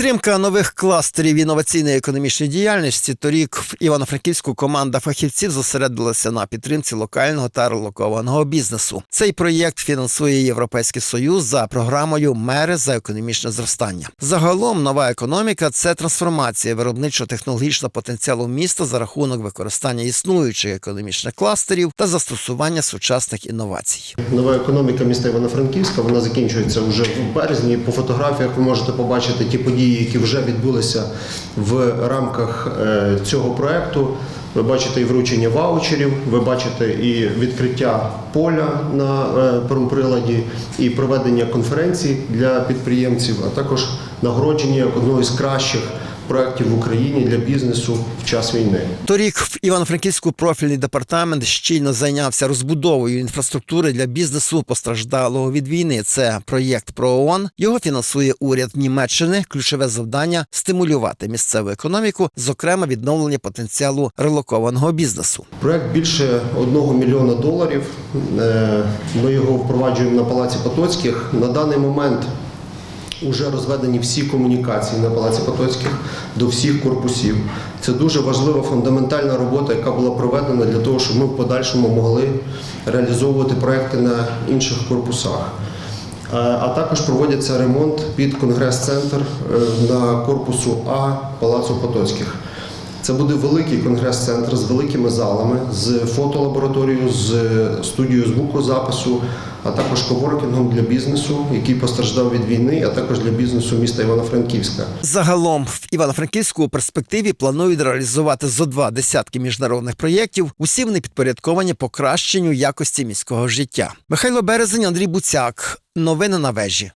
Підтримка нових кластерів інноваційної економічної діяльності. Торік в Івано-Франківську команда фахівців зосередилася на підтримці локального та релокованого бізнесу. Цей проєкт фінансує Європейський Союз за програмою Мери за економічне зростання. Загалом нова економіка це трансформація виробничо-технологічного потенціалу міста за рахунок використання існуючих економічних кластерів та застосування сучасних інновацій. Нова економіка міста Івано-Франківська вона закінчується вже в березні. По фотографіях ви можете побачити ті події, які вже відбулися в рамках е, цього проекту. Ви бачите і вручення ваучерів, ви бачите і відкриття поля на е, промприладі, і проведення конференцій для підприємців, а також нагородження як одного із кращих проєктів в Україні для бізнесу в час війни. Торік в Івано-Франківську профільний департамент щільно зайнявся розбудовою інфраструктури для бізнесу постраждалого від війни. Це проєкт ПРООН. Його фінансує уряд Німеччини. Ключове завдання стимулювати місцеву економіку, зокрема відновлення потенціалу релокованого бізнесу. Проект більше 1 мільйона доларів. Е, Ми його впроваджуємо на Палаці Потоцьких. На даний момент вже розведені всі комунікації на Палаці Потоцьких до всіх корпусів. Це дуже важлива фундаментальна робота, яка була проведена для того, щоб ми в подальшому могли реалізовувати проекти на інших корпусах. А також проводиться ремонт під конгрес-центр е, на корпусу А Палацу Потоцьких. Це буде великий конгрес-центр з великими залами, з фотолабораторією, з студією звукозапису, а також коворкінгом для бізнесу, який постраждав від війни, а також для бізнесу міста Івано-Франківська. Загалом в Івано-Франківську у перспективі планують реалізувати зо два десятки міжнародних проєктів. Усі вони підпорядковані покращенню якості міського життя. Михайло Березень, Андрій Буцяк. Новини на вежі.